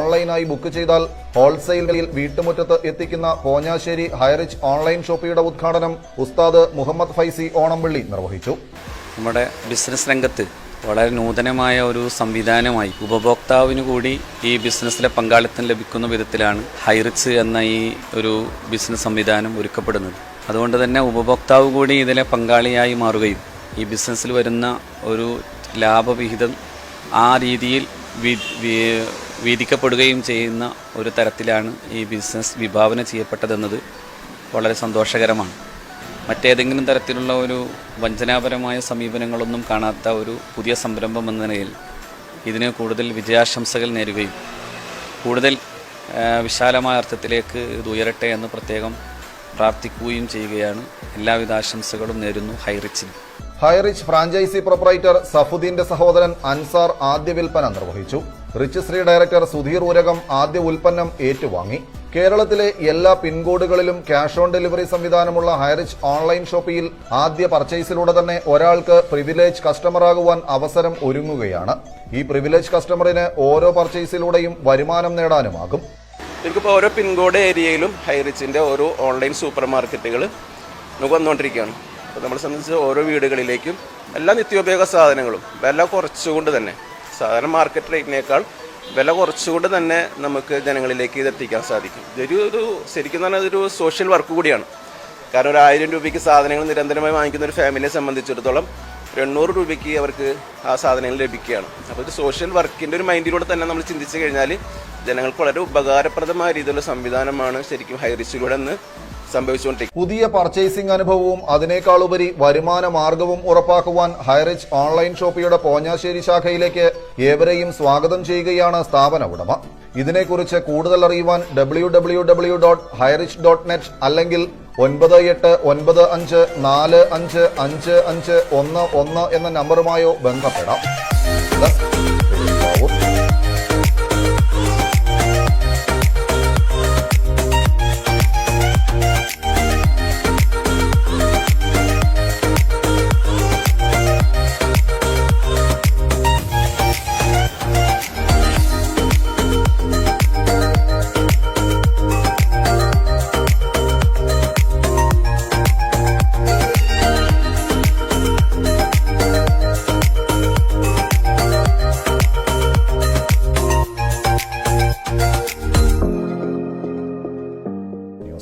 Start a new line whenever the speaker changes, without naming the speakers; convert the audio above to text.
ഓൺലൈനായി ബുക്ക് ചെയ്താൽ ഹോൾസെയിലിൽ വീട്ടുമുറ്റത്ത് എത്തിക്കുന്ന പോഞ്ഞാശ്ശേരി ഹൈറിച്ച് ഓൺലൈൻ ഷോപ്പിയുടെ ഉദ്ഘാടനം ഉസ്താദ് മുഹമ്മദ് ഫൈസി ഓണംപള്ളി നിർവഹിച്ചു.
നമ്മുടെ ബിസിനസ് രംഗത്ത് വളരെ നൂതനമായ ഒരു സംവിധാനമായി ഉപഭോക്താവിന് കൂടി ഈ ബിസിനസ്സിലെ പങ്കാളിത്തം ലഭിക്കുന്ന വിധത്തിലാണ് ഹൈറിച്ച് എന്ന ഈ ഒരു ബിസിനസ് സംവിധാനം ഒരുക്കപ്പെടുന്നത്. അതുകൊണ്ട് തന്നെ ഉപഭോക്താവ് കൂടി ഇതിലെ പങ്കാളിയായി മാറുകയും ഈ ബിസിനസ്സിൽ വരുന്ന ഒരു ലാഭവിഹിതം ആ രീതിയിൽ വീതിക്കപ്പെടുകയും ചെയ്യുന്ന ഒരു തരത്തിലാണ് ഈ ബിസിനസ് വിഭാവന ചെയ്യപ്പെട്ടതെന്നത്. വളരെ സന്തോഷകരമാണ്. മറ്റേതെങ്കിലും തരത്തിലുള്ള ഒരു വഞ്ചനാപരമായ സമീപനങ്ങളൊന്നും കാണാത്ത ഒരു പുതിയ സംരംഭം എന്ന നിലയിൽ ഇതിന് കൂടുതൽ വിജയാശംസകൾ നേരുകയും കൂടുതൽ വിശാലമായ അർത്ഥത്തിലേക്ക് ഇത് ഉയരട്ടെ എന്ന് പ്രത്യേകം പ്രാർത്ഥിക്കുകയും ചെയ്യുകയാണ്. എല്ലാവിധ ആശംസകളും നേരുന്നു ഹൈറിച്ചിന്
ഹൈറിച്ച് ഫ്രാഞ്ചൈസി പ്രൊപ്പറേറ്റർ സഫുദ്ദീന്റെ സഹോദരൻ അൻസാർ ആദ്യ വിൽപ്പന നിർവഹിച്ചു. റിച്ച് ശ്രീ ഡയറക്ടർ സുധീർ ഊരകം ആദ്യ ഉൽപ്പന്നം ഏറ്റുവാങ്ങി. കേരളത്തിലെ എല്ലാ പിൻകോഡുകളിലും ക്യാഷ് ഓൺ ഡെലിവറി സംവിധാനമുള്ള ഹൈറിച്ച് ഓൺലൈൻ ഷോപ്പിയിൽ ആദ്യ പർച്ചേസിലൂടെ തന്നെ ഒരാൾക്ക് പ്രിവിലേജ് കസ്റ്റമറാകുവാൻ അവസരം ഒരുങ്ങുകയാണ്. ഈ പ്രിവിലേജ് കസ്റ്റമറിന് ഓരോ പർച്ചേസിലൂടെയും വരുമാനം നേടാനുമാകും.
നമുക്കിപ്പോൾ ഓരോ പിൻകോഡ് ഏരിയയിലും ഹൈറിച്ചിന്റെ ഓരോ ഓൺലൈൻ സൂപ്പർ മാർക്കറ്റുകൾ നമുക്ക് വന്നുകൊണ്ടിരിക്കുകയാണ്. അപ്പോൾ നമ്മളെ സംബന്ധിച്ച് ഓരോ വീടുകളിലേക്കും എല്ലാ നിത്യോപയോഗ സാധനങ്ങളും എല്ലാം കുറച്ചുകൊണ്ട് തന്നെ സാധാരണ മാർക്കറ്റ് റേറ്റിനേക്കാൾ വില കുറച്ചുകൊണ്ട് തന്നെ നമുക്ക് ജനങ്ങളിലേക്ക് ഇത് എത്തിക്കാൻ സാധിക്കും. ഇതൊരു ഒരു ശരിക്കും പറഞ്ഞാൽ ഇതൊരു സോഷ്യൽ വർക്ക് കൂടിയാണ്. കാരണം ഒരു ആയിരം രൂപയ്ക്ക് സാധനങ്ങൾ നിരന്തരമായി വാങ്ങിക്കുന്ന ഒരു ഫാമിലിയെ സംബന്ധിച്ചിടത്തോളം എണ്ണൂറ് രൂപയ്ക്ക് അവർക്ക് ആ സാധനങ്ങൾ ലഭിക്കുകയാണ്. അപ്പോൾ ഒരു സോഷ്യൽ വർക്കിന്റെ ഒരു മൈൻഡിലൂടെ തന്നെ നമ്മൾ ചിന്തിച്ചു കഴിഞ്ഞാൽ ജനങ്ങൾക്ക് വളരെ ഉപകാരപ്രദമായ രീതിയിലുള്ള സംവിധാനമാണ് ശരിക്കും ഹൈറിച്ചിലൂടെ എന്ന് സംഭവിച്ചുകൊണ്ടിരിക്കുന്നത്
പുതിയ പർച്ചേസിംഗ് അനുഭവവും അതിനേക്കാളുപരി വരുമാന മാർഗവും ഉറപ്പാക്കുവാൻ ഹൈറിച്ച് ഓൺലൈൻ ഷോപ്പിയുടെ പോഞ്ഞാശ്ശേരി ശാഖയിലേക്ക് ഏവരെയും സ്വാഗതം ചെയ്യുകയാണ് സ്ഥാപന ഉടമ ഇതിനെക്കുറിച്ച് കൂടുതൽ അറിയുവാൻ W W W dot Highrich dot net അല്ലെങ്കിൽ ഒൻപത് എട്ട് ഒൻപത് അഞ്ച് നാല് അഞ്ച് അഞ്ച് അഞ്ച് ഒന്ന് ഒന്ന് എന്ന നമ്പറുമായോ ബന്ധപ്പെടാം.